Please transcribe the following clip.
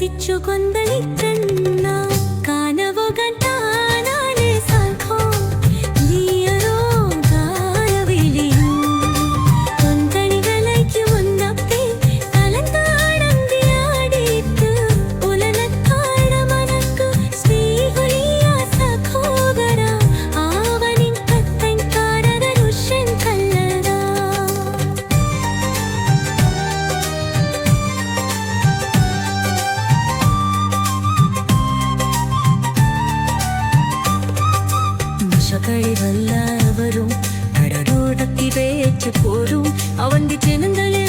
ఆశిచ్చు కొందలిచ్చండి பேச்சு போரும் அவன் திச்செனுங்களில்